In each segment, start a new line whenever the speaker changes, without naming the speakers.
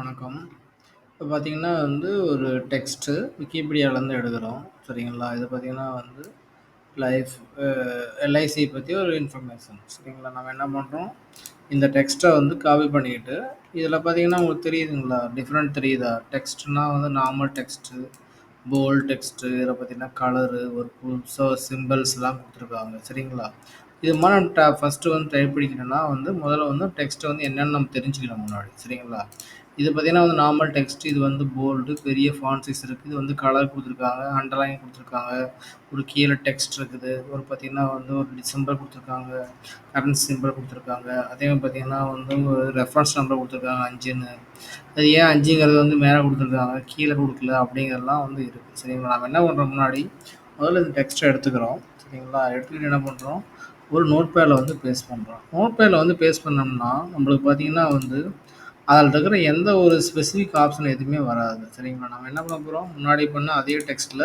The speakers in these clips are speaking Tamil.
வணக்கம். இப்போ பார்த்தீங்கன்னா வந்து ஒரு டெக்ஸ்ட்டு விக்கிபீடியாவிலேருந்து எடுக்கிறோம் சரிங்களா? இது பார்த்தீங்கன்னா வந்து லைஃப் எல்ஐசியை எல்ஐசி ஒரு இன்ஃபர்மேஷன். சரிங்களா? நம்ம என்ன பண்ணுறோம் இந்த டெக்ஸ்ட்டை வந்து காப்பி பண்ணிக்கிட்டு, இதில் பார்த்தீங்கன்னா உங்களுக்கு தெரியுதுங்களா? டிஃப்ரெண்ட் தெரியுதா? டெக்ஸ்ட்னா வந்து நார்மல் டெக்ஸ்ட்டு, போல்ட் டெக்ஸ்ட்டு, இதில் பார்த்தீங்கன்னா கலரு, ஒரு புதுசாக சிம்பல்ஸ்லாம் கொடுத்துருக்காங்க சரிங்களா? இது மாதிரி நம்ம ட வந்து டைப் வந்து முதல்ல வந்து டெக்ஸ்ட்டை வந்து என்னென்னு நம்ம தெரிஞ்சுக்கணும் முன்னாடி. சரிங்களா? இது பார்த்தீங்கன்னா வந்து நார்மல் டெக்ஸ்ட். இது வந்து போல்டு, பெரிய ஃபாண்ட் சைஸ் இருக்குது இது வந்து கலர் கொடுத்துருக்காங்க அண்டர்லைன் கொடுத்துருக்காங்க ஒரு கீழே டெக்ஸ்ட் இருக்குது. ஒரு பார்த்தீங்கன்னா வந்து ஒரு டிசம்பர் கொடுத்துருக்காங்க கரண்ட் சிம்பிள் கொடுத்துருக்காங்க அதே மாதிரி பார்த்தீங்கன்னா வந்து ஒரு ரெஃபரன்ஸ் நம்பர் கொடுத்துருக்காங்க அஞ்சுன்னு அது ஏன் அஞ்சுங்கிறது வந்து மேலே கொடுத்துருக்காங்க கீழே கொடுக்கல அப்படிங்கிறதெல்லாம் வந்து இருக்குது சரிங்களா? நம்ம என்ன பண்ணுறோம் முன்னாடி, முதல்ல இந்த டெக்ஸ்ட்டை எடுத்துக்கிறோம். சரிங்களா? எடுத்துக்கிட்டு என்ன பண்ணுறோம் ஒரு நோட் பேடில் வந்து பேஸ்ட் பண்ணுறோம் நோட் பேடில் வந்து பேஸ்ட் பண்ணோம்னா, நம்மளுக்கு பார்த்தீங்கன்னா வந்து அதில் இருக்கிற எந்த ஒரு ஸ்பெசிஃபிக் ஆப்ஷன் எதுவுமே வராது. சரிங்களா? நம்ம என்ன பண்ண போகிறோம் முன்னாடி பண்ண அதே டெக்ஸ்ட்டில்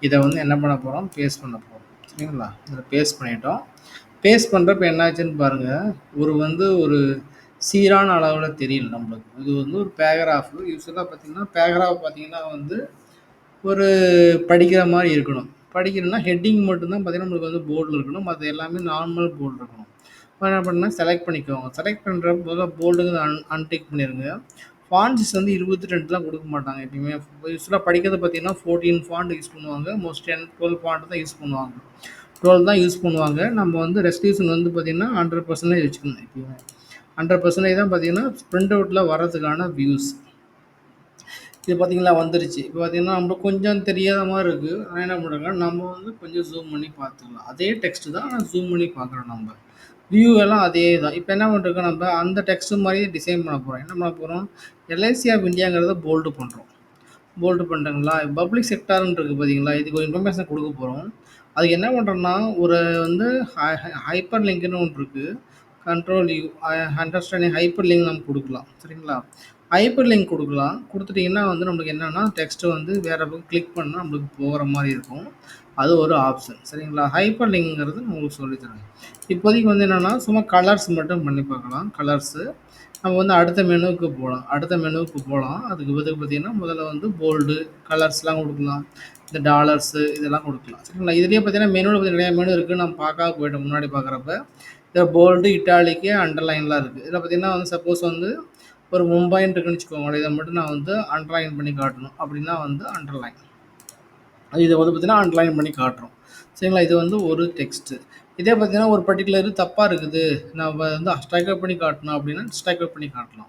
இதை வந்து என்ன பண்ண போகிறோம் பேஸ்ட் பண்ண போகிறோம் சரிங்களா? இதில் பேஸ்ட் பண்ணிட்டோம். பேஸ்ட் பண்ணுறப்ப என்னாச்சுன்னு பாருங்கள் ஒரு வந்து ஒரு சீரான அளவில் தெரியல நம்மளுக்கு. இது வந்து ஒரு பேராகிராஃப். யூஸ்வலாக பார்த்தீங்கன்னா, பேராகிராஃப் பார்த்தீங்கன்னா வந்து ஒரு படிக்கிற மாதிரி இருக்கணும். படிக்கணும்னா ஹெட்டிங் மட்டும்தான் பார்த்தீங்கன்னா, நம்மளுக்கு வந்து போர்டில் இருக்கணும். மற்ற எல்லாமே நார்மல் போர்டு இருக்கணும். அப்ப என்ன பண்ணணும்னா செலக்ட் பண்ணிக்கோங்க. செலக்ட் பண்ணுற போது போல்டுங்க அன் அன்டேக் பண்ணிடுங்க ஃபாண்ட் வந்து வந்து 22லாம் குடுக்க மாட்டாங்க எப்பயுமே. யூசுவலா படிக்கிறது பார்த்தீங்கன்னா 14 ஃபாண்ட் யூஸ் பண்ணுவாங்க. மோஸ்ட் 10, 12 ஃபாண்ட் தான் யூஸ் பண்ணுவாங்க. 12 தான் யூஸ் பண்ணுவாங்க. நம்ம வந்து ரெஸ்டியூஷன் வந்து பார்த்தீங்கன்னா 100% வச்சுக்கணும் எப்பயுமே. 100% தான் பார்த்தீங்கன்னா, ப்ரிண்ட் அவுட்டில் வர்றதுக்கான வியூஸ். இது பார்த்தீங்களா வந்துருச்சு. இப்போ பார்த்தீங்கன்னா, நம்மளுக்கு கொஞ்சம் தெரியாத மாதிரி இருக்குது ஆனால் என்ன பண்ணுறாங்க நம்ம வந்து கொஞ்சம் ஜூம் பண்ணி பார்த்துக்கலாம். அதே டெக்ஸ்ட்டு தான். ஆனால் ஜூம் பண்ணி பார்க்குறோம் நம்ம வியூ எல்லாம் அதே தான். இப்போ என்ன பண்ணிருக்கோம் நம்ம அந்த டெக்ஸ்ட் மாதிரியே டிசைன் பண்ண போகிறோம் என்ன பண்ண போகிறோம் எல்ஐசி ஆஃப் இந்தியாங்கிறத போல்டு பண்ணுறோம் போல்டு பண்ணுறங்களா பப்ளிக் செக்டார்னு இருக்குது பார்த்தீங்களா? இதுக்கு ஒரு இன்ஃபர்மேஷன் கொடுக்க போகிறோம் அதுக்கு என்ன பண்றோம்னா, ஒரு வந்து ஹை ஹை ஹைப்பர் லிங்க்னு ஒன்று இருக்குது control you understanding hyper link நம்ம கொடுக்கலாம் சரிங்களா? ஹைப்பர் லிங்க் கொடுக்கலாம் கொடுத்துட்டிங்கன்னா வந்து நம்மளுக்கு என்னென்னா டெக்ஸ்ட்டு வந்து வேறு பக்கம் கிளிக் பண்ணால் நம்மளுக்கு போகிற மாதிரி இருக்கும். அது ஒரு ஆப்ஷன். சரிங்களா? ஹைப்பர் லிங்க்ங்கிறது நான் உங்களுக்கு சொல்லித்தரேன் இப்போதைக்கு வந்து என்னென்னா சும்மா கலர்ஸ் மட்டும் பண்ணி பார்க்கலாம். கலர்ஸு. நம்ம வந்து அடுத்த மெனுவுக்கு போகலாம் அடுத்த மெனுவுக்கு போகலாம் அதுக்கு பதில் பார்த்தீங்கன்னா, முதல்ல வந்து போல்டு, கலர்ஸ்லாம் கொடுக்கலாம் இந்த டாலர்ஸு இதெல்லாம் கொடுக்கலாம் சரிங்களா? இதுலேயே பார்த்தீங்கன்னா, மெனுவில் பார்த்தீங்கன்னா மெனு இருக்குது நம்ம பார்க்காம போய்ட்டு முன்னாடி பார்க்குறப்ப. இந்த போல்டு, இட்டாலிக்கு அண்டர்லைன்லாம் இருக்குது இதில் பார்த்தீங்கன்னா வந்து சப்போஸ் வந்து ஒரு மும்பைன்னு இருக்குன்னு வச்சுக்கோங்களேன். இதை மட்டும் நான் வந்து அண்டர்லைன் பண்ணி காட்டணும். அப்படின்னா வந்து அண்டர்லைன். இதை வந்து பார்த்தீங்கன்னா, அண்டர்லைன் பண்ணி காட்டுறோம். சரிங்களா? இது வந்து ஒரு டெக்ஸ்ட்டு. இதே பார்த்தீங்கன்னா, ஒரு பர்டிகுலர் தப்பாக இருக்குது. நம்ம வந்து ஸ்ட்ரைக் அவுட் பண்ணி காட்டணும் அப்படின்னா, ஸ்ட்ரைக் அவுட் பண்ணி காட்டலாம்.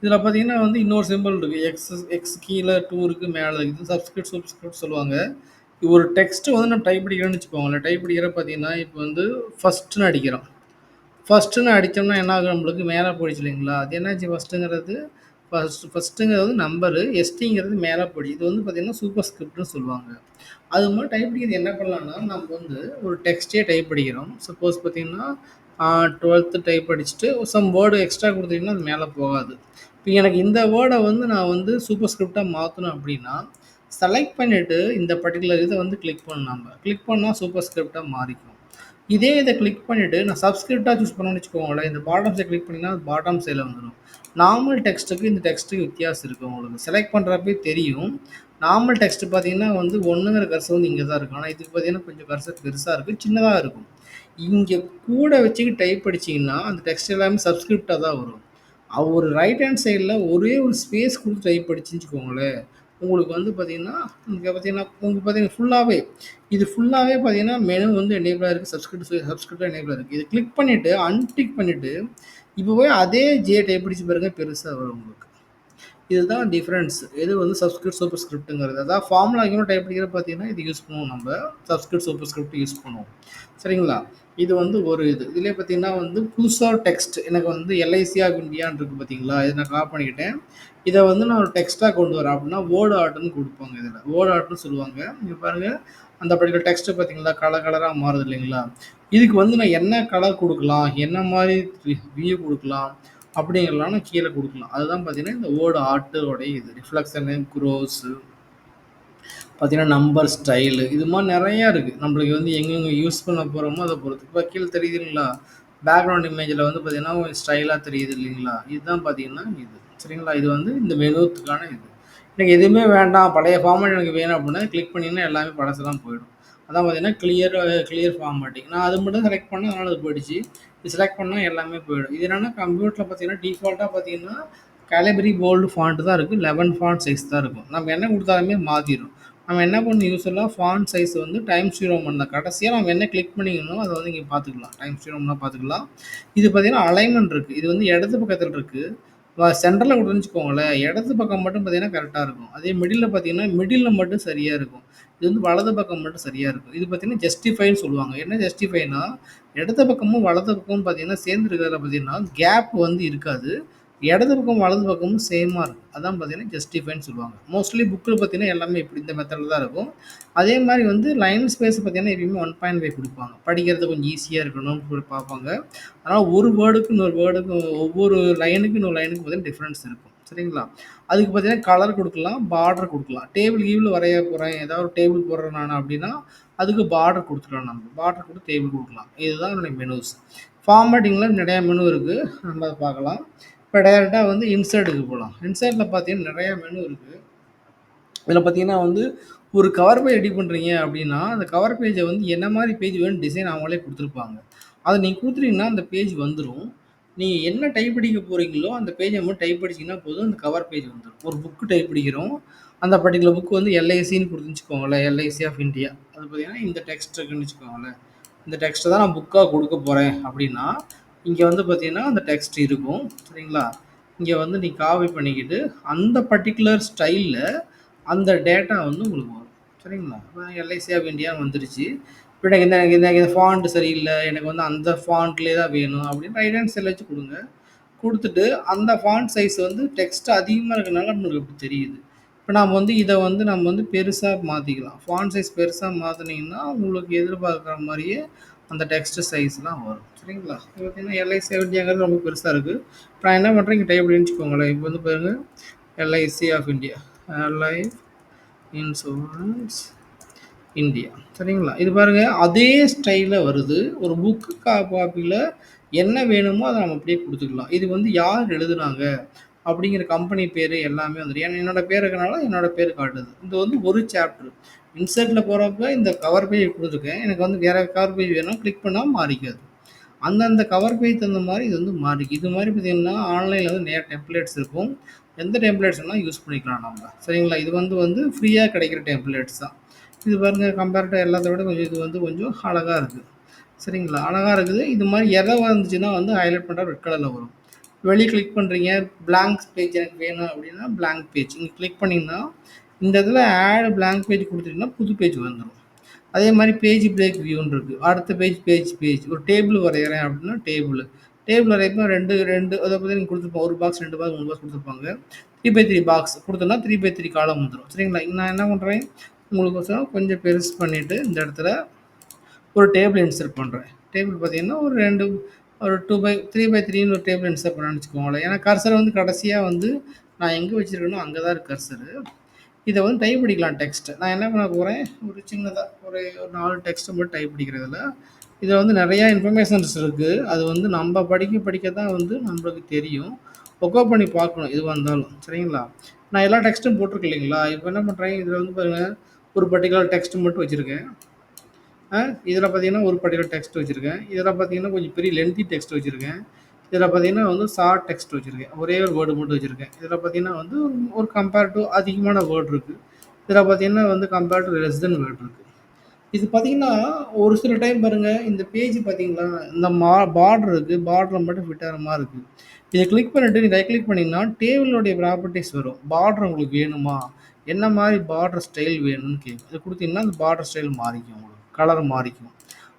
இதில் பார்த்தீங்கன்னா வந்து இன்னொரு சிம்பிள் இருக்குது எக்ஸ் எக்ஸ் கீழே டூ இருக்குது மேலே இருக்குது. சப்ஸ்கிரிப்ட், சப்ஸ்கிரிப்ட் சொல்லுவாங்க. ஒரு டெக்ஸ்ட் வந்து நம்ம டைப் அடிக்கிறேன்னு வச்சுக்கோங்களேன். டைப் அடிக்கிற பார்த்தீங்கன்னா, இப்போ வந்து ஃபஸ்ட்டுன்னு அடிக்கிறோம். ஃபஸ்ட்டுன்னு அடிச்சோம்னா என்ன ஆகும் நம்மளுக்கு, மேலே போயிடுச்சு இல்லைங்களா? அது என்னாச்சு ஃபஸ்ட்டுங்கிறது ஃபஸ்ட் ஃபஸ்ட்டுங்கிறது வந்து நம்பரு, எஸ்டிங்கிறது மேலே பொடி இது வந்து பார்த்திங்கன்னா சூப்பர் ஸ்கிரிப்ட்னு சொல்லுவாங்க. அது மாதிரி டைப் அடிக்கிறது என்ன பண்ணலான்னா நம்ம வந்து ஒரு டெக்ஸ்ட்டே டைப் அடிக்கிறோம். சப்போஸ் பார்த்தீங்கன்னா, டுவெல்த்து டைப் அடிச்சுட்டு சம் வேர்டு எக்ஸ்ட்ரா கொடுத்தீங்கன்னா அது மேலே போகாது. இப்போ எனக்கு இந்த வேர்டை வந்து நான் வந்து சூப்பர் ஸ்கிரிப்டாக மாற்றணும் அப்படின்னா, செலக்ட் பண்ணிவிட்டு இந்த பர்ட்டிகுலர் இதை வந்து கிளிக் பண்ணணும் கிளிக் பண்ணால் சூப்பர் ஸ்கிரிப்டாக மாறிக்கும். இதே இதை கிளிக் பண்ணிவிட்டு நான் சப்ஸ்கிரிப்டாக சூஸ் பண்ணோன்னு வச்சுக்கோங்களேன். இந்த பாட்டம் சைட் கிளிக் பண்ணீங்கன்னா, பாட்டம் சைடில் வந்துடும் நார்மல் டெக்ஸ்ட்டுக்கு இந்த டெக்ஸ்ட்டுக்கு வித்தியாசம் இருக்கும் உங்களுக்கு. செலக்ட் பண்ணுறப்பே தெரியும். நார்மல் டெக்ஸ்ட் பார்த்தீங்கன்னா வந்து ஒன்றுங்கிற கர்சர் வந்து இங்கே தான் இருக்கும். ஆனால் இதுக்கு பார்த்தீங்கன்னா, கொஞ்சம் கர்சர் பெருசாக இருக்குது சின்னதாக இருக்கும். இங்கே கூட வச்சுக்கி டைப் அடிச்சீங்கன்னா, அந்த டெக்ஸ்ட் எல்லாமே சப்ஸ்கிரிப்டாக தான் வரும். ஒரு ரைட் ஹேண்ட் சைடில் ஒரே ஒரு ஸ்பேஸ் கொடுத்து டைப் அடிச்சுன்னு வச்சுக்கோங்களேன், உங்களுக்கு வந்து பார்த்தீங்கன்னா, இங்கே பார்த்தீங்கன்னா உங்களுக்கு பார்த்தீங்கன்னா ஃபுல்லாகவே இது ஃபுல்லாகவே பார்த்தீங்கன்னா, மெனு வந்து எனேபிளாக இருக்குது சப்ஸ்கிரிப்ட் சப்ஸ்கிரிப்டாக எனேபிளாக இருக்குது இது கிளிக் பண்ணிவிட்டு அன்டிக் பண்ணிவிட்டு இப்போ போய் அதே ஜே டைப் பிடிச்சி பாருங்க பெருசாக வரும் உங்களுக்கு. இதுதான் டிஃப்ரென்ஸ் எது வந்து சப்ஸ்கிரிப்ட், சூப்பர் ஸ்கிரிப்ட்டுங்கிறது அதாவது ஃபார்முலா எங்கேயுமே டைப் பண்ணிக்கிற பார்த்தீங்கன்னா, இது யூஸ் பண்ணுவோம் நம்ம சப்ஸ்கிரிப்ட், சூப்பர் ஸ்கிரிப்ட் யூஸ் பண்ணுவோம். சரிங்களா? இது வந்து ஒரு இது. இதிலே பார்த்தீங்கன்னா வந்து புதுசாக டெக்ஸ்ட் எனக்கு வந்து எல்ஐசி ஆஃப் இண்டியான்னு இருக்குது பார்த்தீங்களா? இதை நான் கால் பண்ணிக்கிட்டேன். இதை வந்து நான் ஒரு டெக்ஸ்ட்டாக கொண்டு வரேன் அப்படின்னா, வேர்டு ஆர்ட்னு கொடுப்பாங்க இதில் வேர்டு ஆர்ட்னு சொல்லுவாங்க. நீங்கள் பாருங்கள் அந்த பர்ட்டிகுலர் டெக்ஸ்ட்டு பார்த்தீங்களா? கலர் கலராக மாறுது இல்லைங்களா? இதுக்கு வந்து நான் என்ன கலர் கொடுக்கலாம் என்ன மாதிரி வியூ கொடுக்கலாம் அப்படிங்கிறலாம் கீழே கொடுக்கலாம் அதுதான் பார்த்தீங்கன்னா, இந்த வேர்ட் ஆர்ட்டோடைய இது. ரிஃப்ளெக்ஷனு, க்ரோஸு பார்த்தீங்கன்னா, நம்பர், ஸ்டைலு இது மாதிரி நிறையா இருக்குது நம்மளுக்கு வந்து எங்கெங்கே யூஸ் பண்ண போகிறோமோ அதை பொறுத்து. இப்போ கீழே தெரியுதுங்களா? பேக்ரவுண்ட் இமேஜில் வந்து பார்த்தீங்கன்னா, கொஞ்சம் ஸ்டைலாக தெரியுது இல்லைங்களா? இதுதான் பார்த்தீங்கன்னா இது. சரிங்களா? இது வந்து இந்த மெனுத்துக்கான இது. எனக்கு எதுவுமே வேண்டாம், பழைய ஃபார்மேட் எனக்கு வேணும் அப்படின்னா, கிளிக் பண்ணிங்கன்னா எல்லாமே பழசெல்லாம் போயிடும். அதான் பார்த்தீங்கன்னா, கிளியர் கிளியர் ஃபார்மேட்டிங். நான் அது மட்டும் செலக்ட் பண்ணேன், அதனால் அது போயிடுச்சு. இது செலக்ட் பண்ணால் எல்லாமே போயிடும். இது என்னென்னா கம்ப்யூட்டரில் பார்த்தீங்கன்னா, டிஃபால்ட்டாக பார்த்தீங்கன்னா, கேலபரி போல்டு ஃபாண்ட் தான் இருக்குது லெவன் ஃபாண்ட் சைஸ் தான் இருக்கும். நம்ம என்ன கொடுத்தாலுமே மாற்றிடும் நம்ம என்ன பண்ணணும் யூஸ்ஃபுல்லாக ஃபாண்ட் சைஸ் வந்து டைம் ஸ்டீரோம் பண்ணலாம் கடைசியாக நம்ம என்ன கிளிக் பண்ணிக்கணும், அதை வந்து இங்கே பார்த்துக்கலாம். டைம் ஸ்டீரோம்னா பார்த்துக்கலாம். இது பார்த்தீங்கன்னா, அலைன்மெண்ட் இருக்குது இது வந்து இடது பக்கத்தில் இருக்குது சென்டரில் கொடுத்துன்னு வச்சுக்கோங்களேன், இடது பக்கம் மட்டும் பார்த்தீங்கன்னா கரெக்டாக இருக்கும். அதே மிடில் பார்த்தீங்கன்னா, மிடில் மட்டும் சரியாக இருக்கும். இது வந்து வலது பக்கம் மட்டும் சரியா இருக்கும். இது பார்த்தீங்கன்னா, ஜஸ்டிஃபைன்னு சொல்லுவாங்க. என்ன ஜஸ்டிஃபைனா, இடது பக்கமும், வலது பக்கமும் பார்த்தீங்கன்னா, சேர்ந்து இருக்கிறதுல பார்த்தீங்கன்னா, கேப் வந்து இருக்காது. இடது பக்கம், வலது பக்கமும் சேமாக இருக்கும். அதான் பார்த்தீங்கன்னா, ஜஸ்டிஃபைன்னு சொல்லுவாங்க. மோஸ்ட்லி புக்கில் பார்த்தீங்கன்னா, எல்லாமே இப்படி இந்த மெத்தடில் தான் இருக்கும். அதே மாதிரி வந்து லைன் ஸ்பேஸ் பார்த்தீங்கன்னா, எப்பயுமே 1.5 குடுப்பாங்க. படிக்கிறது கொஞ்சம் ஈஸியாக இருக்கணும்னு சொல்லி பார்ப்பாங்க. ஆனால் ஒரு வேர்டுக்கு இன்னொரு வேர்டுக்கும் ஒவ்வொரு லைனுக்கு இன்னொரு லைனுக்கும் பார்த்தீங்கன்னா, டிஃப்ரென்ஸ் இருக்கும். சரிங்களா? அதுக்கு பார்த்தீங்கன்னா, கலர் கொடுக்கலாம் பார்டர் கொடுக்கலாம் டேபிள் கீவில் வரைய போகிறேன் ஏதாவது ஒரு டேபிள் போடுறேன் நான் அப்படின்னா, அதுக்கு பார்டர் கொடுத்துடலாம் நம்ம. பார்டர் கொடுத்து டேபிள் கொடுக்கலாம் இதுதான் என்னுடைய மெனுஸ். ஃபார்மேட்டிங்கில் நிறையா மெனு இருக்குது நம்ம அதை பார்க்கலாம். இப்போ டேரெக்டாக வந்து இன்சர்ட்டுக்கு போகலாம் இன்சர்ட்டில் பார்த்தீங்கன்னா, நிறையா மெனு இருக்குது இதில் பார்த்தீங்கன்னா வந்து, ஒரு கவர் பேஜ் ரெடி பண்ணுறீங்க அப்படின்னா, அந்த கவர் பேஜை வந்து என்ன மாதிரி பேஜ் வேணும்னு டிசைன் அவங்களே கொடுத்துருப்பாங்க அதை நீங்கள் கொடுத்துட்டீங்கன்னா அந்த பேஜ் வந்துடும் நீங்க என்ன டைப் அடிக்க போறீங்களோ, அந்த பேஜ மட்டும் டைப் அடிச்சீங்கன்னா போதும், அந்த கவர் பேஜ் வந்துரும். ஒரு புக் டைப் அடிக்கிறோம். அந்த பர்ட்டிகுலர் புக் வந்து எல்ஐசின்னு குடுத்துன்னு வச்சுக்கோங்களேன். எல்ஐசி ஆஃப் இந்தியா அது பார்த்தீங்கன்னா, இந்த டெக்ஸ்ட் இருக்குன்னு வச்சுக்கோங்களேன். இந்த டெக்ஸ்ட்ட தான் நான் புக்கா குடுக்க போறேன் அப்படின்னா, இங்க வந்து பார்த்தீங்கன்னா, அந்த டெக்ஸ்ட் இருக்கும். சரிங்களா? இங்க வந்து நீ காப்பி பண்ணிக்கிட்டு, அந்த பர்ட்டிகுலர் ஸ்டைல்ல அந்த டேட்டா வந்து உங்களுக்கு வரும். சரிங்களா? இப்ப எல்ஐசி ஆஃப் இந்தியான்னு வந்துருச்சு. எனக்கு இந்த இந்த இந்த ஃபாண்ட் சரியில்லை எனக்கு வந்து அந்த ஃபாண்ட்லேயே தான் வேணும் அப்படின்னு ரைட் ஹேண்ட் சைடில் வச்சு கொடுங்க கொடுத்துட்டு அந்த ஃபாண்ட் சைஸ் வந்து டெக்ஸ்ட் அதிகமாக இருக்கனால நம்மளுக்கு இப்படி தெரியுது. இப்போ நம்ம வந்து இதை வந்து நம்ம வந்து பெருசாக மாற்றிக்கலாம் ஃபாண்ட் சைஸ் பெருசாக மாற்றினீங்கன்னா உங்களுக்கு எதிர்பார்க்குற மாதிரியே அந்த டெக்ஸ்ட் சைஸ்லாம் வரும். சரிங்களா? இப்போ பார்த்தீங்கன்னா, எல்ஐசி செவன்டிங்கிறது ரொம்ப பெருசாக இருக்குது இப்போ நான் என்ன பண்ணுறேன் இங்கே டைப் அடின்னு வச்சுக்கோங்களேன். இப்போ வந்து பாருங்கள் LIC of India. Life insurance India சரிங்களா? இது பாருங்கள் அதே ஸ்டைலில் வருது. ஒரு புக்கு கா என்ன வேணுமோ அதை நம்ம அப்படியே கொடுத்துக்கலாம் இது வந்து யார் எழுதுனாங்க அப்படிங்கிற கம்பெனி பேர் எல்லாமே வந்துரும். ஏன்னா என்னோட பேர் இருக்கனால, என்னோட பேர் காட்டுது. இது வந்து ஒரு சாப்டர். இன்சர்ட்டில் போகிறப்ப இந்த கவர் பேஜ் கொடுத்துருக்கேன் எனக்கு வந்து வேறு கவர் பேஜ் வேணும் கிளிக் பண்ணால் மாறிக்காது. அந்தந்த கவர் பேஜ் தகுந்த மாதிரி இது வந்து மாறிக்கு இது மாதிரி பார்த்தீங்கன்னா, ஆன்லைனில் வந்து நிறையா டெம்ப்ளேட்ஸ் இருக்கும். எந்த டெம்ப்ளேட்ஸ் வேணாலும் யூஸ் பண்ணிக்கலாம் நம்ம. சரிங்களா? இது வந்து வந்து ஃப்ரீயாக கிடைக்கிற டெம்ப்ளேட்ஸ் தான். இது பாருங்க கம்பேர்டு எல்லாத்த விட கொஞ்சம் இது வந்து கொஞ்சம் அழகாக இருக்குது சரிங்களா? அழகாக இருக்குது. இது மாதிரி எதை வந்துச்சுன்னா வந்து ஹைலைட் பண்ணுற ரெட் கலரில் வரும். வெளியே கிளிக் பண்ணுறீங்க பிளாங்க் பேஜ் எனக்கு வேணும் அப்படின்னா, பிளாங்க் பேஜ். நீங்கள் கிளிக் பண்ணிங்கன்னா இந்த இதில் ஆட் பிளாங்க் பேஜ் கொடுத்துட்டிங்கன்னா புது பேஜ் வந்துடும் அதே மாதிரி பேஜ் பிரேக் வியூன்னு இருக்குது அடுத்த பேஜ், பேஜ், பேஜ். ஒரு டேபிள் வரைகிறேன் அப்படின்னா, டேபிள். டேபிள் வரையறப்ப 2 2 அத பத்தி நீங்க குடுத்துருப்பாங்க. 1 பாக்ஸ், ரெண்டு பாக்ஸ், மூணு பாக்ஸ் குடுத்துருப்பாங்க. 3x3 பாக்ஸ் கொடுத்தோன்னா த்ரீ பை த்ரீ காலம் வந்துடும் சரிங்களா? நான் என்ன பண்ணுறேன் உங்களுக்கோசரம் கொஞ்சம் பெருசு பண்ணிவிட்டு இந்த இடத்துல ஒரு டேபிள் இன்சர்ட் பண்ணுறேன் டேபிள் பார்த்தீங்கன்னா, ஒரு ரெண்டு ஒரு 2 3x3ன்னு ஒரு டேபிள் இன்சர்ட் பண்ணேன்னு வச்சுக்கோங்களேன். ஏன்னா கர்சர் வந்து கடைசியாக வந்து நான் எங்கே வச்சுருக்கேனோ அங்கே தான் இருக்கு கர்சரு. இதை வந்து டைப் அடிக்கலாம் டெக்ஸ்ட்டு நான் என்ன பண்ண போகிறேன் ஒரு சின்னதாக ஒரு ஒரு நாலு டெக்ஸ்ட்டு மட்டும் டைப் அடிக்கிறேன் இதில் வந்து நிறையா இன்ஃபர்மேஷன்ஸ் இருக்குது அது வந்து நம்ம படிக்க படிக்க தான் வந்து நம்மளுக்கு தெரியும். ஒக்கோ பண்ணி பார்க்கணும் எதுவாக இருந்தாலும். சரிங்களா? நான் எல்லா டெக்ஸ்ட்டும் போட்டிருக்கேன் இல்லைங்களா? இப்போ என்ன பண்ணுறேன் இதில் வந்து பாருங்கள் ஒரு பர்டிகுலர் டெக்ஸ்ட் மட்டும் வச்சுருக்கேன். இதில் பார்த்தீங்கன்னா, ஒரு பர்ட்டிகுலர் டெக்ஸ்ட் வச்சுருக்கேன். இதில் பார்த்தீங்கன்னா, கொஞ்சம் பெரிய லென்த்தி டெக்ஸ்ட் வச்சுருக்கேன். இதில் பார்த்தீங்கன்னா வந்து ஷார்ட் டெக்ஸ்ட் வச்சுருக்கேன். ஒரே ஒரு வேர்டு மட்டும் வச்சுருக்கேன். இதில் பார்த்தீங்கன்னா வந்து ஒரு கம்பேர் டூ அதிகமான வேர்ட் இருக்குது இதில் பார்த்தீங்கன்னா வந்து compare to less then word இருக்குது இது பார்த்தீங்கன்னா, ஒரு சில டைம் பாருங்க, இந்த பேஜ் பார்த்தீங்களா, இந்த மா பார்டர் இருக்குது பார்டர்ல மட்டும் ஃபிட் இருக்குது இதை இருக்கு. இத கிளிக் பண்ணிட்டு நீங்கள் கிளிக் பண்ணிங்கன்னா டேபிளோடைய ப்ராப்பர்ட்டிஸ் வரும். பார்டர் உங்களுக்கு வேணுமா? என்ன மாதிரி பார்டர் ஸ்டைல் வேணும்னு கேட்கும். இது கொடுத்தீங்கன்னா அந்த பார்டர் ஸ்டைல் மாறிக்கும் உங்களுக்கு. கலர் மாறிக்கும்.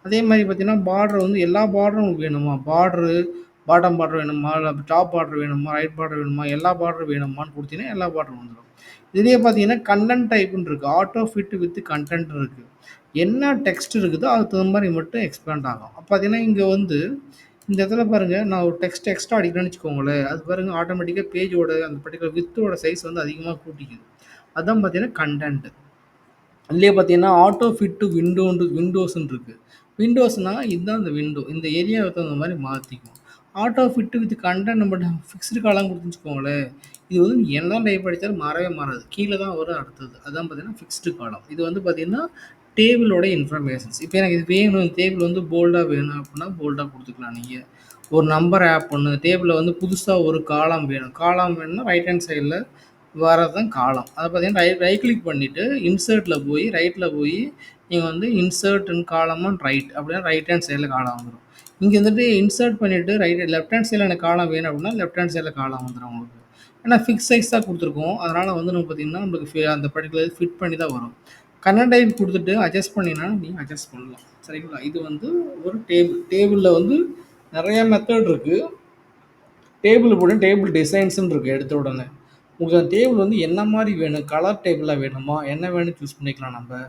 அதே மாதிரி பார்த்தீங்கன்னா, பார்டர் வந்து எல்லா பார்டரும் உங்களுக்கு வேணுமா? பார்டரு பாட்டம் பார்டர் வேணுமா? இல்லை டாப் பார்டர் வேணுமா? ரைட் பார்டர் வேணுமா? எல்லா பார்டர் வேணுமான்னு கொடுத்தீங்கன்னா எல்லா பார்டரும் வந்துடும் இதுலேயே பார்த்தீங்கன்னா, கன்டென்ட் டைப்புன்னு இருக்குது ஆட்டோ ஃபிட் வித் கண்டென்ட் இருக்குது என்ன டெக்ஸ்ட் இருக்குதோ, அதுக்கு தகுந்த மாதிரி மட்டும் எக்ஸ்பேண்ட் ஆகும். அப்போ பார்த்தீங்கன்னா, இங்கே வந்து இந்த இடத்துல பாருங்கள் நான் ஒரு டெக்ஸ்ட் எக்ஸ்ட்ரா அடிக்கிறேன்னு வச்சுக்கோங்களேன். அது பாருங்கள் ஆட்டோமேட்டிக்காக பேஜோட அந்த பர்டிகுலர் வித்தோட சைஸ் வந்து அதிகமாக கூட்டிக்குது. அதான் பார்த்தீங்கன்னா, கண்டென்ட்டு அதுலேயே பார்த்தீங்கன்னா, ஆட்டோ ஃபிட் டு விண்டோன்று விண்டோஸ்ன்னு இருக்குது விண்டோஸ்னா இதுதான் அந்த விண்டோ. இந்த ஏரியாவுக்கு தகுந்த மாதிரி மாற்றிக்கும் ஆட்டோ ஃபிட்டு வித் கண்டென்ட் நம்ம ஃபிக்ஸ்டு காலம் கொடுத்துச்சுக்கோங்களேன் இது வந்து என்ன டைப் அடித்தாலும் மாறவே மாறாது கீழே தான் வரும் அடுத்தது அதான் பார்த்தீங்கன்னா ஃபிக்ஸ்டு காலம் இது வந்து பார்த்திங்கன்னா டேபிளோட இன்ஃபர்மேஷன்ஸ். இப்போ எனக்கு இது வேணும் டேபிள் வந்து போல்டாக வேணும் அப்படின்னா போல்டாக கொடுத்துக்கலாம் நீங்கள் ஒரு நம்பர் ஆப் ஒன்று டேபிளில் வந்து புதுசாக ஒரு காலம் வேணும். காலம் வேணும்னா ரைட் ஹேண்ட் சைடில் வரது தான் காலம் அதை பார்த்தீங்கன்னா ரைட் ரைட் கிளிக் பண்ணிவிட்டு இன்சர்ட்டில் போய் ரைட்டில் போய் நீங்கள் வந்து insert and column and right அப்படின்னா ரைட் ஹேண்ட் சைடில் காலம் வந்துடும் இங்கே வந்துட்டு இன்சர்ட் பண்ணிவிட்டு ரைட் லெஃப்ட் ஹேண்ட் சைடில் எனக்கு காலம் வேணும் அப்படின்னா லெஃப்ட் ஹேண்ட் சைடில் காலம் வந்துடும் உங்களுக்கு. ஏன்னா ஃபிக்ஸ் சைஸ் தான் கொடுத்துருக்கோம். அதனால் வந்து நம்ம பார்த்திங்கன்னா நம்மளுக்கு அந்த பர்டிகுலர் ஃபிட் பண்ணி தான் வரும். கன்னட டைப் கொடுத்துட்டு அட்ஜஸ்ட் பண்ணினா நீங்கள் அட்ஜஸ்ட் பண்ணலாம். சரிங்களா? இது வந்து ஒரு டேபிள் டேபிளில் வந்து நிறைய மெத்தட் இருக்குது டேபிள் போட்டு டேபிள் டிசைன்ஸ்னு இருக்குது எடுத்த உடனே. உங்களுக்கு அந்த டேபிள் வந்து என்ன மாதிரி வேணும்? கலர் டேபிளாக வேணுமா? என்ன வேணும் சூஸ் பண்ணிக்கலாம் நம்ம.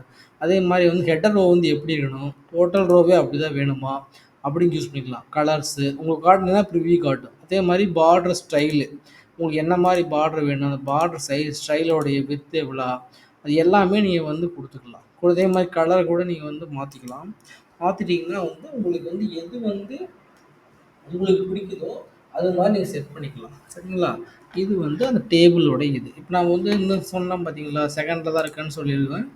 அதே மாதிரி வந்து ஹெட்டர் ரோ வந்து எப்படி இருக்கணும்? டோட்டல் ரோவே அப்படி தான் வேணுமா? அப்படின்னு சூஸ் பண்ணிக்கலாம். கலர்ஸு உங்களுக்கு காட்டுனா ப்ரிவியூ காட்டும். அதே மாதிரி பார்டர் ஸ்டைலு உங்களுக்கு என்ன மாதிரி பார்டர் வேணும்? அந்த பார்டர் சைஸ் ஸ்டைலோடைய வித்து எவ்வளோ அது எல்லாமே நீங்கள் வந்து கொடுத்துக்கலாம். அதே மாதிரி கலர் கூட நீங்கள் வந்து மாற்றிக்கலாம் மாற்றிட்டிங்கன்னா வந்து உங்களுக்கு வந்து எது வந்து உங்களுக்கு பிடிக்குதோ அது மாதிரி நீங்கள் செட் பண்ணிக்கலாம். சரிங்களா? இது வந்து அந்த டேபிளோட இது. இப்போ நான் வந்து இன்னும் சொன்னேன் பார்த்தீங்களா செகண்டில் தான் இருக்கேன்னு சொல்லியிருக்கேன்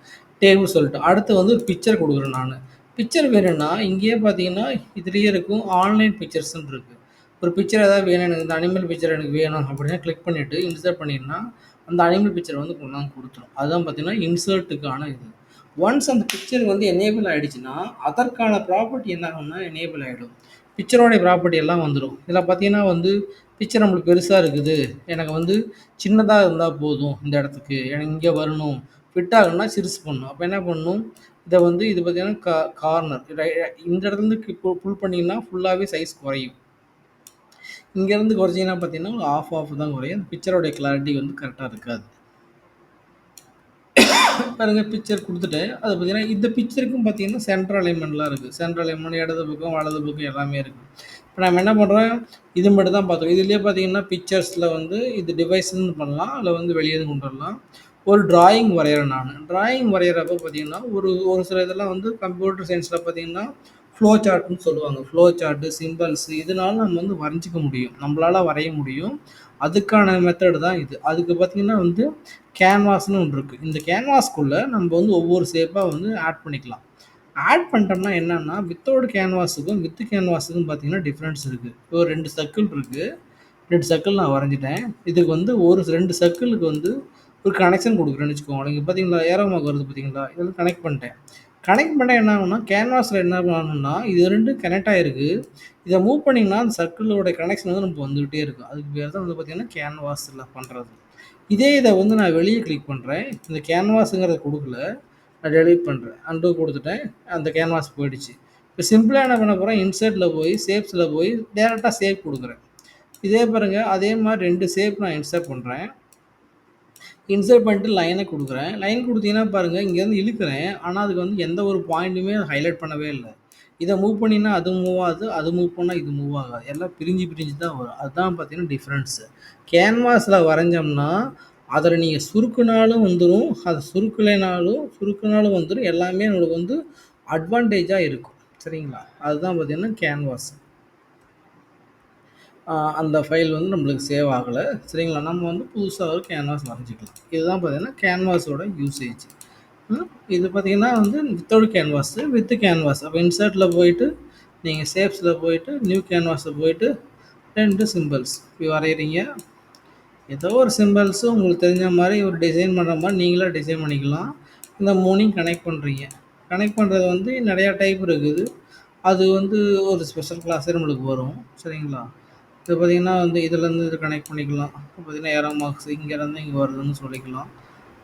டேபிள் சொல்லிட்டு அடுத்து வந்து ஒரு பிக்சர் கொடுக்குறேன் நான். பிக்சர் வேணும்னா இங்கேயே பார்த்தீங்கன்னா இதுலேயே இருக்கும் ஆன்லைன் பிக்சர்ஸ்ன்னு இருக்குது ஒரு பிக்சர் ஏதாவது வேணும் எனக்கு இந்த அனிமல் பிக்சர் எனக்கு வேணும் அப்படின்னா கிளிக் பண்ணிவிட்டு இன்சர்ட் பண்ணிங்கன்னா அந்த அனிமல் பிக்சர் வந்து கொண்டாந்து கொடுத்துரும். அதுதான் பார்த்தீங்கன்னா இன்சர்ட்டுக்கான இது. ஒன்ஸ் அந்த பிக்சர் வந்து எனேபிள் ஆகிடுச்சுன்னா அதற்கான ப்ராப்பர்ட்டி என்ன ஆகும்னா எனேபிள் ஆகிடும் பிக்சரோடைய ப்ராப்பர்ட்டி எல்லாம் வந்துடும் இதில் பார்த்தீங்கன்னா வந்து பிக்சர் நம்மளுக்கு பெருசாக இருக்குது. எனக்கு வந்து சின்னதாக இருந்தால் போதும் இந்த இடத்துக்கு. எனக்கு இங்கே வரணும். ஃபிட் ஆகணும்னா சிறுசு பண்ணணும். அப்போ என்ன பண்ணணும்? இதை வந்து இது பார்த்தீங்கன்னா கா கார்னர் இந்த இடத்துலேருந்து புல் பண்ணிங்கன்னா ஃபுல்லாகவே சைஸ் குறையும். இங்கேருந்து குறைச்சிங்கன்னா பார்த்தீங்கன்னா ஆஃப் ஆஃப் தான் குறையும். அந்த பிக்சரோடைய கிளாரிட்டி வந்து கரெக்டாக இருக்காது. பாருங்க பிக்சர் கொடுத்துட்டு அது பார்த்தீங்கன்னா இந்த பிக்சருக்கும் பார்த்தீங்கன்னா சென்ட்ரல் அலைன்மெண்ட்லாம் இருக்குது சென்ட்ரல் அலைன்மெண்ட் இடது பக்கம் வலது பக்கம் எல்லாமே இருக்குது இப்போ நம்ம என்ன பண்ணுறோம் இது மட்டும் தான் பார்த்தோம் இதுலேயே பார்த்தீங்கன்னா பிக்சர்ஸில் வந்து இது டிவைஸ்ன்னு பண்ணலாம். அதில் வந்து வெளியே கொண்டு வரலாம். ஒரு டிராயிங் வரைகிறேன் நான். டிராயிங் வரைகிறப்ப பார்த்தீங்கன்னா ஒரு ஒரு சில இதெல்லாம் வந்து கம்ப்யூட்டர் சயின்ஸில் பார்த்தீங்கன்னா ஃப்ளோ சார்ட்னு சொல்லுவாங்க. ஃப்ளோ சார்ட்டு சிம்பிள்ஸ் இதனால நம்ம வந்து வரைஞ்சிக்க முடியும். நம்மளால் வரைய முடியும். அதுக்கான மெத்தடு தான் இது. அதுக்கு பார்த்திங்கன்னா வந்து கேன்வாஸ்னு ஒன்று இருக்குது இந்த கேன்வாஸ்க்குள்ளே நம்ம வந்து ஒவ்வொரு ஷேப்பாக வந்து ஆட் பண்ணிக்கலாம். ஆட் பண்ணிட்டோம்னா என்னென்னா வித்தவுட் கேன்வாஸுக்கும் வித்து கேன்வாஸுக்கும் பார்த்தீங்கன்னா டிஃப்ரென்ஸ் இருக்குது இப்போ ரெண்டு சர்க்கிள் இருக்குது ரெண்டு சர்க்கிள் நான் வரைஞ்சிட்டேன். இதுக்கு வந்து ஒரு ரெண்டு சர்க்கிளுக்கு வந்து ஒரு கனெக்ஷன் கொடுக்குறேன்னு வச்சுக்கோங்களேன் இங்கே பார்த்தீங்களா ஏரோமாக வருது பார்த்தீங்களா இதெல்லாம் கனெக்ட் பண்ணிட்டேன். கனெக்ட் பண்ணால் என்ன ஆகும்னா கேன்வாஸில் என்ன பண்ணணும்னா இது ரெண்டும் கனெக்ட் ஆகிருக்கு இதை மூவ் பண்ணிங்கன்னா அந்த சர்க்கிளோட கனெக்ஷன் வந்து நமக்கு வந்துகிட்டே இருக்கும். அதுக்கு பேர் தான் வந்து பார்த்திங்கன்னா கேன்வாஸில் பண்ணுறது இதே இதை வந்து நான் வெளியே கிளிக் பண்ணுறேன் இந்த கேன்வாஸுங்கிறத கொடுக்கல. நான் டெலிட் பண்ணுறேன் அன்டூ கொடுத்துட்டேன். அந்த கேன்வாஸ் போயிடுச்சு. இப்போ சிம்பிளாக என்ன பண்ண போகிறேன் இன்சர்ட்டில் போய் சேப்ஸில் போய் டேரெக்டாக சேவ் கொடுக்குறேன். இதே பாருங்கள் அதே மாதிரி ரெண்டு சேப் நான் இன்சர்ட் பண்ணுறேன் இன்சர்ட் பண்ணிட்டு லைனை கொடுக்குறேன். லைன் கொடுத்தீங்கன்னா பாருங்கள் இங்கேருந்து இழுக்கிறேன். ஆனால் அதுக்கு வந்து எந்த ஒரு பாயிண்ட்டுமே ஹைலைட் பண்ணவே இல்லை. இதை மூவ் பண்ணினா அது மூவ் ஆகுது அது மூவ் பண்ணால் இது மூவ் ஆகாது. எல்லாம் பிரிஞ்சு பிரிஞ்சு தான் வரும். அதுதான் பார்த்தீங்கன்னா டிஃப்ரென்ஸு கேன்வாஸில் வரைஞ்சோம்னா அதில் நீங்கள் சுருக்குனாலும் வந்துடும் அது சுருக்கலைனாலும் சுருக்குனாலும் வந்துடும் எல்லாமே நம்மளுக்கு வந்து அட்வான்டேஜாக இருக்கும். சரிங்களா? அதுதான் பார்த்தீங்கன்னா கேன்வாஸ் அந்த ஃபைல் வந்து நம்மளுக்கு சேவ் ஆகலை. சரிங்களா? நம்ம வந்து புதுசாக ஒரு கேன்வாஸ் வரைஞ்சிக்கலாம். இதுதான் பார்த்தீங்கன்னா கேன்வாஸோட யூசேஜ் இது பார்த்தீங்கன்னா வந்து வித்தவுட் கேன்வாஸு வித்து கேன்வாஸ் அப்போ இன்சர்ட்டில் போயிட்டு நீங்கள் ஷேப்ஸில் போயிட்டு நியூ கேன்வாஸில் போயிட்டு ரெண்டு சிம்பிள்ஸ் இப்போ வரைகிறீங்க ஏதோ ஒரு சிம்பிள்ஸு உங்களுக்கு தெரிஞ்ச மாதிரி ஒரு டிசைன் பண்ணுற மாதிரி நீங்களாக டிசைன் பண்ணிக்கலாம். இந்த மூணையும் கனெக்ட் பண்ணுறீங்க கனெக்ட் பண்ணுறது வந்து நிறையா டைப் இருக்குது. அது வந்து ஒரு ஸ்பெஷல் கிளாஸே நம்மளுக்கு வரும். சரிங்களா? இது பார்த்திங்கன்னா வந்து இதுலேருந்து இது கனெக்ட் பண்ணிக்கலாம். பார்த்திங்கன்னா ஏரோ மார்க்ஸ் இங்கேருந்து இங்கே வருதுன்னு சொல்லிக்கலாம்.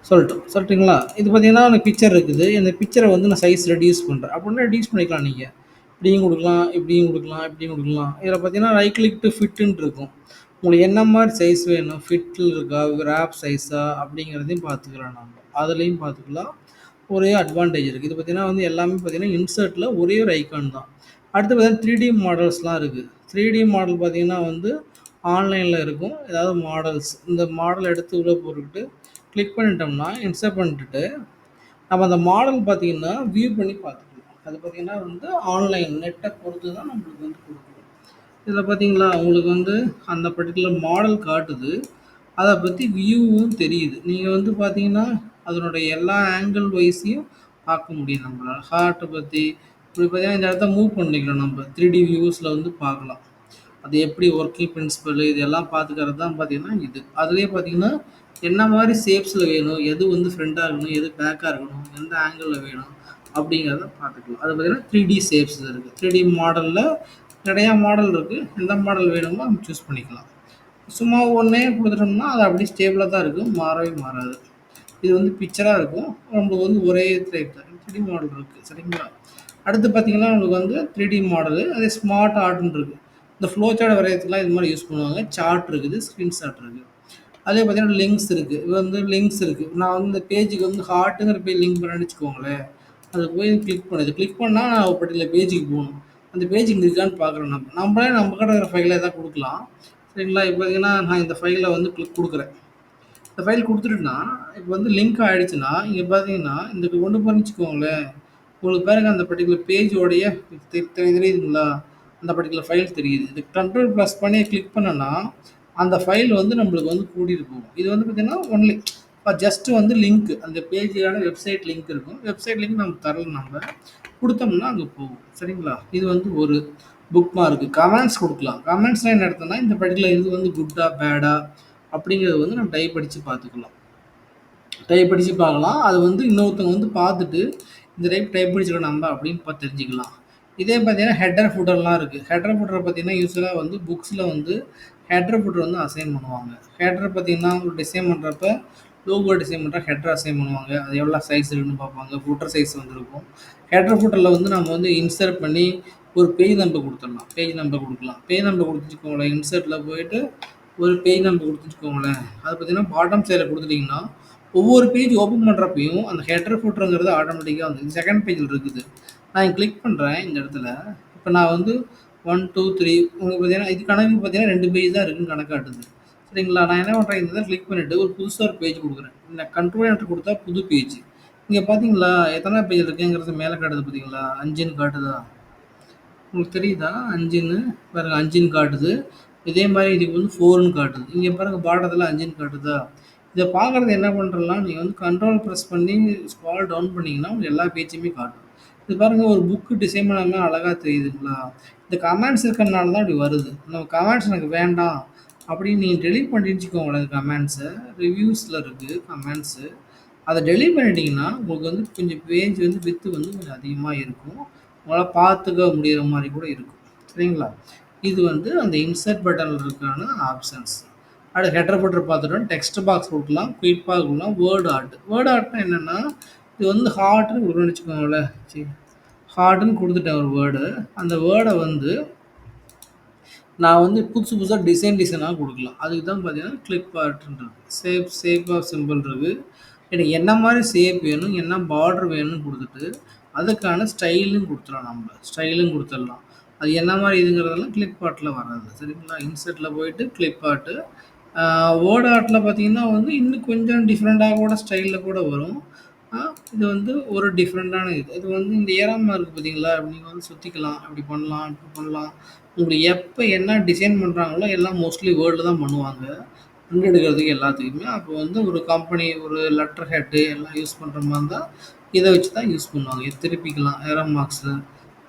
சொல்லட்டும். சொல்லட்டுங்களா? இது பார்த்திங்கன்னா எனக்கு பிக்சர் இருக்குது. இந்த பிக்சரை வந்து நான் சைஸ் ரெடியூஸ் பண்ணுறேன் அப்படின்னா ரெடியூஸ் பண்ணிக்கலாம் நீங்கள் இப்படியும் கொடுக்கலாம் இப்படியும் கொடுக்கலாம் இப்படியும் கொடுக்கலாம். இதில் பார்த்தீங்கன்னா ரைட் கிளிக் டு ஃபிட்டுன்னு இருக்கும். உங்களுக்கு என்ன மாதிரி சைஸ் வேணும்? ஃபிட்டில் இருக்கா? கிராப் சைஸா அப்படிங்கிறதையும் பார்த்துக்கலாம் நம்ம அதுலேயும் பார்த்துக்கலாம். ஒரே அட்வான்டேஜ் இருக்குது இது பார்த்திங்கன்னா வந்து எல்லாமே பார்த்திங்கன்னா இன்சர்ட்டில் ஒரே ஒரு ஐக்கான் தான். அடுத்து பார்த்தீங்கன்னா த்ரீ டி மாடல்ஸ்லாம் இருக்குது த்ரீ டி மாடல் பார்த்திங்கன்னா வந்து ஆன்லைனில் இருக்கும். ஏதாவது மாடல்ஸ். இந்த மாடல் எடுத்து உள்ளே போட்டுக்கிட்டு கிளிக் பண்ணிட்டோம்னா இன்ஸ்டால் பண்ணிட்டு நம்ம அந்த மாடல் பார்த்திங்கன்னா வியூ பண்ணி பார்த்துக்கலாம். அது பார்த்திங்கன்னா வந்து ஆன்லைன் நெட்டை பொறுத்து தான் நம்மளுக்கு வந்து கொடுக்கும். இதில் பார்த்தீங்களா, உங்களுக்கு வந்து அந்த பர்ட்டிகுலர் மாடல் காட்டுது. அதை பற்றி வியூவும் தெரியுது. நீங்கள் வந்து பார்த்தீங்கன்னா, அதனுடைய எல்லா ஆங்கிள் வைஸையும் பார்க்க முடியும். நம்மளால் ஹார்ட்டை பற்றி இப்படி பார்த்தீங்கன்னா இந்த இடத்த மூவ் பண்ணிக்கலாம் நம்ம த்ரீ டி வியூஸில் வந்து பார்க்கலாம். அது எப்படி ஒர்க்கிங் பிரின்சிபல் இதெல்லாம் பார்த்துக்கிறது தான் பார்த்தீங்கன்னா இது. அதுலேயே பார்த்தீங்கன்னா, என்ன மாதிரி ஷேப்ஸில் வேணும், எது வந்து ஃப்ரெண்டாக இருக்கணும், எது பேக்காக இருக்கணும், எந்த ஆங்கிளில் வேணும் அப்படிங்கிறத பார்த்துக்கலாம். அது பார்த்தீங்கன்னா 3டி ஷேப்ஸ்ல இருக்கு. 3டி மாடல்ல நெறையா மாடல் இருக்குது எந்த மாடல் வேணுமோ நம்ம சூஸ் பண்ணிக்கலாம். சும்மா ஒன்றே கொடுத்துட்டோம்னா அது அப்படியே ஸ்டேபிளாக தான் இருக்கும். மாறவே மாறாது. இது வந்து பிக்சராக இருக்கும். நம்மளுக்கு வந்து ஒரே டைப் தான். 3டி மாடல் இருக்குது சரிங்களா? அடுத்து பார்த்தீங்கன்னா, உங்களுக்கு வந்து 3டி மாடலு. அதே ஸ்மார்ட் ஆர்ட்னு இருக்குது இந்த ஃப்ளோ சார்ட் வரையத்துக்குலாம் இது மாதிரி யூஸ் பண்ணுவாங்க. சார்ட் இருக்குது, ஸ்கிரீன்ஷாட் இருக்குது அதே பார்த்தீங்கன்னா, லிங்க்ஸ் இருக்குது இது வந்து லிங்க்ஸ் இருக்குது நான் வந்து இந்த பேஜுக்கு வந்து ஹார்ட்டுங்கிற போய் லிங்க் பண்ணேன்னு வச்சுக்கோங்களேன். அது போய் கிளிக் பண்ணுது. கிளிக் பண்ணால் நான் ஒரு பர்ட்டிகுலர் பேஜுக்கு போகணும் அந்த பேஜ் இங்கே இருக்கான்னு பார்க்குறோம் நம்ம. நம்மளே நம்ம கிட்ட இருக்கிற ஃபைலை எதாவது கொடுக்கலாம் சரிங்களா? இப்போ பார்த்தீங்கன்னா, நான் இந்த ஃபைலை வந்து கிளிக் கொடுக்குறேன் இந்த ஃபைல் கொடுத்துட்டுனா இப்போ வந்து லிங்க் ஆகிடுச்சுன்னா இங்கே பார்த்தீங்கன்னா, இந்த கொண்டு போனேன்னு வச்சுக்கோங்களேன், உங்களுக்கு பாருங்க அந்த பர்டிகுலர் பேஜோடைய தெரியுதுங்களா? அந்த பர்டிகுலர் ஃபைல் தெரியுது. இது கண்ட்ரோல் ப்ளஸ் பண்ணி கிளிக் பண்ணனா அந்த ஃபைல் வந்து நம்மளுக்கு வந்து கூட்டிகிட்டு போகும். இது வந்து பார்த்தீங்கன்னா, ஒன்லி இப்போ ஜஸ்ட் வந்து லிங்க் அந்த பேஜுக்கான வெப்சைட் லிங்க் இருக்கும். வெப்சைட் லிங்க் நம்ம தரல நம்ம கொடுத்தோம்னா அங்கே போகும். சரிங்களா? இது வந்து ஒரு புக் மார்க்கு கமெண்ட்ஸ் கொடுக்கலாம் கமெண்ட்ஸ்லாம் என்ன எடுத்தோம்னா இந்த பர்ட்டிகுலர் இது வந்து குட்டா, பேடா அப்படிங்கிறத வந்து நம்ம டைப் அடித்து பார்த்துக்கலாம். டைப் அடித்து பார்க்கலாம். அது வந்து இன்னொருத்தவங்க வந்து பார்த்துட்டு, இந்த டைப் டைப் அடிச்சிருக்கோம் நம்ப அப்படின்னு பார்த்து தெரிஞ்சுக்கலாம். இதே பார்த்தீங்கன்னா, ஹெட்டர், ஃபுட்டர்லாம் இருக்குது ஹெட்டர், ஃபுட்டர் பார்த்தீங்கன்னா, யூஸ்வலாக வந்து புக்ஸில் வந்து ஹெட்டர், ஃபுட்டர் வந்து அசைன் பண்ணுவாங்க. ஹெட்டர் பார்த்தீங்கன்னா, ஒரு டிசைன் பண்ணுறப்ப லோகோ டிசைன் பண்ணுற ஹெட்டர் அசைன் பண்ணுவாங்க. அது எவ்வளோ சைஸ் இருக்குன்னு பார்ப்பாங்க. ஃபுட்டர் சைஸ் வந்துருக்கும் ஹெட்டர், ஃபுட்டரில் வந்து நம்ம வந்து இன்சர்ட் பண்ணி ஒரு பேஜ் நம்பர் கொடுத்துடலாம் பேஜ் நம்பர் கொடுக்கலாம் பேஜ் நம்பர் குடுத்து வச்சுக்கோங்களேன், போயிட்டு ஒரு பேஜ் நம்பர் குடுத்து வச்சுக்கோங்களேன். அது பார்த்தீங்கன்னா, பாட்டம் சைடில் கொடுத்துட்டிங்கன்னா ஒவ்வொரு பேஜ் ஓப்பன் பண்ணுறப்பையும் அந்த ஹெட்டர், ஃபுட்ருங்கிறது ஆட்டோமேட்டிக்காக வந்து செகண்ட் பேஜில் இருக்குது. நான் கிளிக் பண்ணுறேன் இந்த இடத்துல. இப்போ நான் வந்து 1, 2, 3 உங்களுக்கு பார்த்தீங்கன்னா, இது கணக்கு பார்த்தீங்கன்னா ரெண்டு பேஜ் தான் இருக்குன்னு கணக்காட்டுது சரிங்களா? நான் என்ன பண்ணுறேன் இந்த கிளிக் பண்ணிவிட்டு ஒரு புதுசாக ஒரு பேஜ் கொடுக்குறேன் இந்த கண்ட்ரோல் என்ட்ரு கொடுத்தா புது பேஜ். இங்கே பார்த்தீங்களா, எத்தனை பேஜ் இருக்குங்கிறது மேலே காட்டுது பார்த்தீங்களா? அஞ்சுன்னு காட்டுதா? உங்களுக்கு தெரியுதா? அஞ்சுன்னு பாருங்க அஞ்சுன்னு காட்டுது. இதே மாதிரி இதுக்கு வந்து ஃபோர்னு காட்டுது. இங்கே பாருங்கள் பாட்டத்துல 5ன்னு காட்டுதா? இதை பார்க்கறது என்ன பண்ணுறலாம் நீங்கள் வந்து கண்ட்ரோல் ப்ரெஸ் பண்ணி ஸ்க்ரால் டவுன் பண்ணிங்கன்னா உங்களுக்கு எல்லா பேஜுமே காட்டும். இது பாருங்கள் ஒரு புக்கு டிசைன் பண்ணாமல் அழகாக தெரியுதுங்களா? இந்த கமெண்ட்ஸ் இருக்கிறனால தான் இப்படி வருது. நம்ம கமெண்ட்ஸ் எனக்கு வேண்டாம் அப்படின்னு நீங்கள் டெலீட் பண்ணிட்டீங்கன்னு வச்சுக்கோங்களேன் கமெண்ட்ஸை ரிவ்யூஸில் இருக்குது கமெண்ட்ஸு. அதை டெலிட் பண்ணிட்டீங்கன்னா, உங்களுக்கு வந்து கொஞ்சம் பேஜ் வந்து வித்து வந்து கொஞ்சம் அதிகமாக இருக்கும். உங்களால் பார்த்துக்க முடிகிற மாதிரி கூட இருக்கும். சரிங்களா? இது வந்து அந்த இன்சர்ட் பட்டனில் இருக்கான ஆப்ஷன்ஸ். அடுத்து ஹெட்டர், ஃபுட்டர் பார்த்துட்டோம். டெக்ஸ்ட் பாக்ஸ் கொடுக்கலாம் குயிக் பாக் கொடுக்கலாம் வேர்ட் ஆர்ட். வேர்ட் ஆர்ட்னா என்னென்னா இது வந்து ஹார்ட்னு குடுக்குறோம்னு வச்சுக்கோங்களேன். சரி ஹார்ட்னு கொடுத்துட்டேன் ஒரு வேர்டு. அந்த வேர்டை வந்து நான் வந்து புதுசு புதுசாக டிசைன் டிசைனாக கொடுக்கலாம் அதுக்கு தான் பார்த்தீங்கன்னா, கிளிப் ஆர்ட்ன்னு சேப் சேப் ஆஃப் சிம்பிள் இருக்குது எனக்கு என்ன மாதிரி சேப் வேணும், என்ன பார்டர் வேணும்னு கொடுத்துட்டு அதுக்கான ஸ்டைலும் கொடுத்துடலாம் நம்ம ஸ்டைலும் கொடுத்துடலாம் அது என்ன மாதிரி இதுங்கிறதெல்லாம் கிளிப் ஆர்ட்ல வராது. சரிங்களா? இன்சர்ட்ல போயிட்டு கிளிப் ஆர்ட். ஓட ஆட்டில் பார்த்தீங்கன்னா வந்து, இன்னும் கொஞ்சம் டிஃப்ரெண்ட்டாக கூட ஸ்டைலில் கூட வரும். இது வந்து ஒரு டிஃப்ரெண்ட்டான இது. இது வந்து இந்த ஏறாமல் இருக்குது பார்த்தீங்களா? நீங்கள் வந்து சுற்றிக்கலாம் அப்படி பண்ணலாம், இப்படி பண்ணலாம். உங்களுக்கு எப்போ என்ன டிசைன் பண்ணுறாங்களோ எல்லாம் மோஸ்ட்லி வேர்ல்டு தான் பண்ணுவாங்க. பிரிண்ட் எடுக்கிறதுக்கு எல்லாத்துக்குமே. அப்போ வந்து ஒரு கம்பெனி, ஒரு லெட்டர் ஹெட்டு எல்லாம் யூஸ் பண்ணுற மாதிரி இருந்தால் இதை வச்சு தான் யூஸ் பண்ணுவாங்க. திருப்பிக்கலாம் ஏரம் மார்க்ஸ்ல.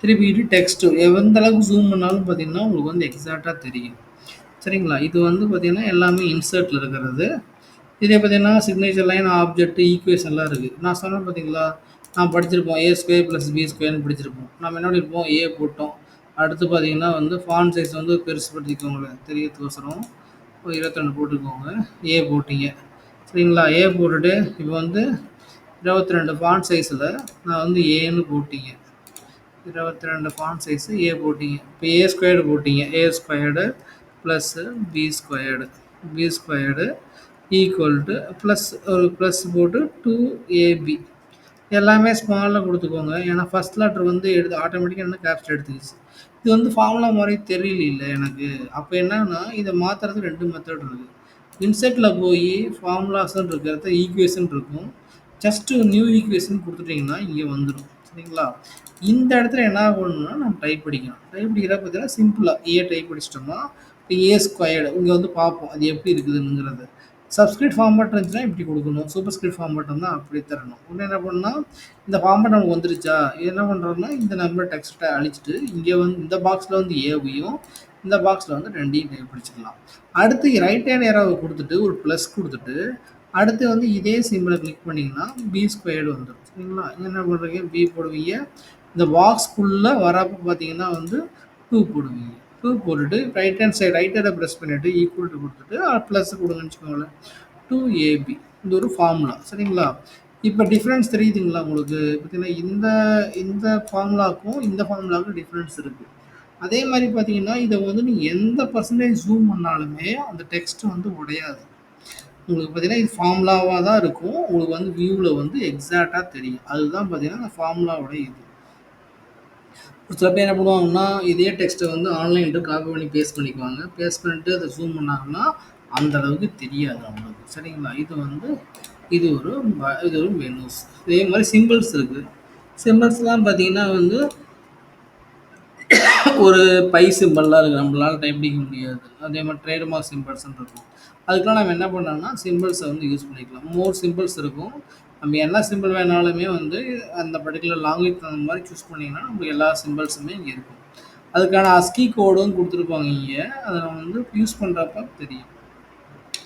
திருப்பிக்கிட்டு டெக்ஸ்ட்டு எந்த அளவுக்கு ஜூம் பண்ணாலும் பார்த்தீங்கன்னா, உங்களுக்கு வந்து எக்ஸாக்டாக தெரியும். சரிங்களா? இது வந்து பார்த்தீங்கன்னா, எல்லாமே இன்சர்ட்டில் இருக்கிறது. இதே பார்த்தீங்கன்னா, சிக்னேச்சர் லைன், ஆப்ஜெக்ட், ஈக்குவேஷன்லாம் இருக்குது நான் சொன்னேன் பார்த்தீங்களா? நான் படிச்சிருப்போம். ஏ ஸ்கொயர் ப்ளஸ் பி ஸ்கொயர்னு படிச்சிருப்போம். நம்ம என்ன பண்ணியிருப்போம், ஏ போட்டோம். அடுத்து பார்த்தீங்கன்னா வந்து ஃபாண்ட் சைஸ் வந்து பெருசுபடுத்திக்கோங்களேன். தெரியறதுக்கோசரம் ஒரு 22 போட்டுக்கோங்க. ஏ போட்டிங்க சரிங்களா? ஏ போட்டுட்டு, இப்போ வந்து இருபத்தி ரெண்டு ஃபான் சைஸில் நான் வந்து ஏன்னு போட்டிங்க இருபத்தி ரெண்டு ஃபான் சைஸு ஏ போட்டிங்க இப்போ ஏ ஸ்கொயர்டு போட்டிங்க A squared plus B squared B squared equal to plus ஒரு ப்ளஸ் போட்டு டூ ஏபி எல்லாமே ஸ்மால்ல கொடுத்துக்கோங்க ஏன்னா, ஃபஸ்ட் லெட்டர் வந்து எடுத்து ஆட்டோமேட்டிக்காக என்ன கேப்ஸ்ல எடுத்துக்கிச்சு. இது வந்து ஃபார்முலா மாதிரியே தெரியல இல்லை எனக்கு. அப்போ என்னன்னா, இதை மாத்துறதுக்கு 2 மெத்தட் இருக்குது இன்செட்டில் போய் ஃபார்முலாஸ்ன்னு இருக்கிறத ஈக்குவேஷன் இருக்கும். ஜஸ்ட்டு நியூ ஈக்குவேஷன் கொடுத்துட்டிங்கன்னா இங்கே வந்துடும் சரிங்களா இந்த இடத்துல என்ன பண்ணணும்னா நம்ம டைப் படிக்கணும் டைப் படிக்கிறப்ப பார்த்தீங்கன்னா சிம்பிளாக ஏ டைப் படிச்சிட்டோம்னா இப்போ ஏ ஸ்கொயர்டு இங்கே வந்து பார்ப்போம். அது எப்படி இருக்குதுங்கிறது சப்ஸ்கிரிப்ட் ஃபார்மேட் இருந்துச்சுன்னா இப்படி கொடுக்கணும். சூப்பர் ஸ்கிரிப்ட் ஃபார்மேட் இருந்தால் அப்படி தரணும். உடனே என்ன பண்ணால் இந்த ஃபார்மேட் நமக்கு வந்துருச்சா? என்ன பண்ணுறோம்னா இந்த நம்பர் டெக்ஸ்ட்டை அழிச்சிட்டு இங்கே வந்து இந்த பாக்ஸில் வந்து ஏவையும் இந்த பாக்ஸில் வந்து ரெண்டையும் டைப் அடுத்து ரைட் ஹேண்ட் ஏராவை கொடுத்துட்டு ஒரு ப்ளஸ் கொடுத்துட்டு அடுத்து வந்து இதே சிம்பிளை கிளிக் பண்ணிங்கன்னா பி ஸ்கொயர்டு வந்துடும் சரிங்களா? என்ன பண்ணுறீங்க பி போடுவீங்க. இந்த பாக்ஸ்க்குள்ளே வரப்போ பார்த்தீங்கன்னா வந்து டூ போடுவீங்க. டூ போட்டுட்டு ரைட் ஹேண்ட் சைடு ரைட் ஹேண்டை ப்ரெஸ் பண்ணிவிட்டு ஈக்குவல் டு கொடுத்துட்டு ப்ளஸ் கொடுங்கன்னு வச்சுக்கோங்களேன். டூ ஏபி இது ஒரு ஃபார்முலா சரிங்களா? இப்போ டிஃப்ரென்ஸ் தெரியுதுங்களா உங்களுக்கு? பார்த்தீங்கன்னா இந்த இந்த ஃபார்முலாவுக்கும் இந்த ஃபார்முலாவுக்கும் டிஃப்ரென்ஸ் இருக்குது அதே மாதிரி பார்த்தீங்கன்னா இதை வந்து நீங்கள் எந்த பர்சன்டேஜ் ஜூம் பண்ணாலுமே அந்த டெக்ஸ்ட் வந்து உடையாது. உங்களுக்கு பார்த்தீங்கன்னா இது ஃபார்முலாவாக தான் இருக்கும். உங்களுக்கு வந்து வியூவில் வந்து எக்ஸாக்டாக தெரியும். அதுதான் பார்த்தீங்கன்னா அந்த ஃபார்முலாவோட இது. ஒரு சில பேர் என்ன பண்ணுவாங்கன்னா இதே டெக்ஸ்ட்டை வந்து ஆன்லைனில் காப்பி பண்ணி பேஸ்ட் பண்ணிக்குவாங்க. பேஸ்ட் பண்ணிட்டு அதை ஜூம் பண்ணாங்கன்னா அந்த அளவுக்கு தெரியாது அவங்களுக்கு. சரிங்களா? இது வந்து இது ஒரு ப- இது ஒரு மெனூஸ் இதே மாதிரி சிம்பிள்ஸ் இருக்குது சிம்பிள்ஸ்லாம் பார்த்தீங்கன்னா வந்து ஒரு பை சிம்பிள்லாம் இருக்குது நம்மளால் டைப்பிடிக்க முடியாது. அதே மாதிரி ட்ரேட்மார்க் சிம்பிள்ஸ்ன்னு இருக்கும். அதுக்கெலாம் நம்ம என்ன பண்ணோம்னா சிம்பிள்ஸை வந்து யூஸ் பண்ணிக்கலாம். மோர் சிம்பிள்ஸ் இருக்கும். நம்ம என்ன சிம்பிள் வேணாலுமே வந்து அந்த பர்டிகுலர் லாங்குவேஜ் தகுந்த மாதிரி சூஸ் பண்ணிங்கன்னா நமக்கு எல்லா சிம்பிள்ஸுமே இங்கே இருக்கும். அதுக்கான அஸ்கி கோடும் கொடுத்துருப்பாங்க இங்கே. அதை நம்ம வந்து யூஸ் பண்ணுறப்ப தெரியும்.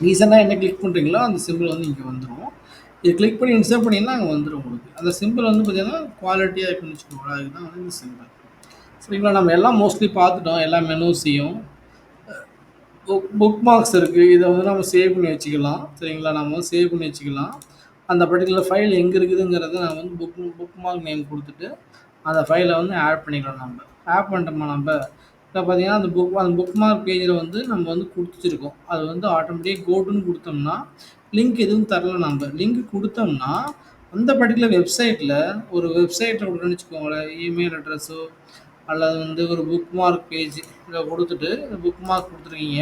ரீசெண்டாக என்ன கிளிக் பண்ணுறீங்களோ அந்த சிம்பிள் வந்து இங்கே வந்துடும் இது கிளிக் பண்ணி இன்சர்ட் பண்ணிங்கன்னா அங்கே வந்துடும் உங்களுக்கு. அந்த சிம்பிள் வந்து பார்த்தீங்கன்னா குவாலிட்டியாக இருக்குன்னு வச்சுக்கோங்களா அதுதான் வந்து இந்த சிம்பிள் சரிங்களா நம்ம எல்லாம் மோஸ்ட்லி பார்த்துட்டோம். எல்லா மெனூஸையும் புக் புக் மார்க்ஸ் இருக்குது இதை வந்து நம்ம சேவ் பண்ணி வச்சுக்கலாம். சரிங்களா? நம்ம சேவ் பண்ணி வச்சுக்கலாம். அந்த பர்டிகுலர் ஃபைல் எங்கே இருக்குதுங்கிறத நான் வந்து புக் புக் மார்க் நேம் கொடுத்துட்டு அந்த ஃபைலை வந்து ஆட் பண்ணிக்கலாம் நம்ம. ஆட் பண்ணிட்டோமா நம்ம? இப்போ பார்த்தீங்கன்னா அந்த புக் அந்த புக் மார்க் பேஜில் வந்து நம்ம வந்து கொடுத்துருக்கோம் அது வந்து ஆட்டோமேட்டிக்காக கோட்டுன்னு கொடுத்தோம்னா லிங்க் எதுவும் தரல நம்ம. லிங்க் கொடுத்தோம்னா அந்த பர்டிகுலர் வெப்சைட்டில் ஒரு வெப்சைட்டில் கொடுன்னு வச்சுக்கோங்களேன். இமெயில் அட்ரஸோ அல்லது வந்து ஒரு புக் மார்க் பேஜ் இதை கொடுத்துட்டு புக் மார்க் கொடுத்துருக்கீங்க.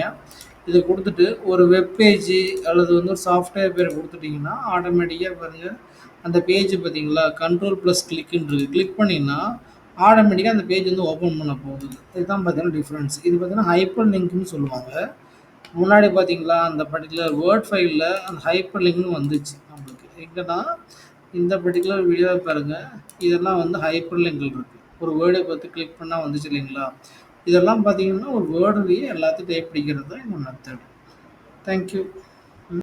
இதை கொடுத்துட்டு ஒரு வெப் பேஜ் அல்லது வந்து ஒரு சாஃப்ட்வேர் பேரை கொடுத்துட்டிங்கன்னா ஆட்டோமேட்டிக்காக பாருங்கள் அந்த பேஜ் பார்த்தீங்களா? கண்ட்ரோல் ப்ளஸ் கிளிக்குன்னு இருக்குது கிளிக் பண்ணிங்கன்னா ஆட்டோமேட்டிக்காக அந்த பேஜ் வந்து ஓப்பன் பண்ண போகுது. இதுதான் பார்த்தீங்கன்னா டிஃப்ரென்ஸ் இது பார்த்தீங்கன்னா ஹைப்பர் லிங்க்னு சொல்லுவாங்க. முன்னாடி பார்த்தீங்களா? அந்த பர்டிகுலர் வேர்ட் ஃபைலில் அந்த ஹைப்பர் லிங்க்னு வந்துச்சு நம்மளுக்கு. எங்கன்னா இந்த பர்டிகுலர் வீடியோவை பாருங்கள் இதெல்லாம் வந்து ஹைப்பர் லிங்கில் இருக்குது ஒரு வேர்டை பார்த்து கிளிக் பண்ணால் வந்துச்சு இல்லைங்களா? இதெல்லாம் பார்த்தீங்கன்னா ஒரு வேர்டுலேயே எல்லாத்தையும் டைப் பிடிக்கிறது தான் இந்த மெத்தட் தேங்க்யூ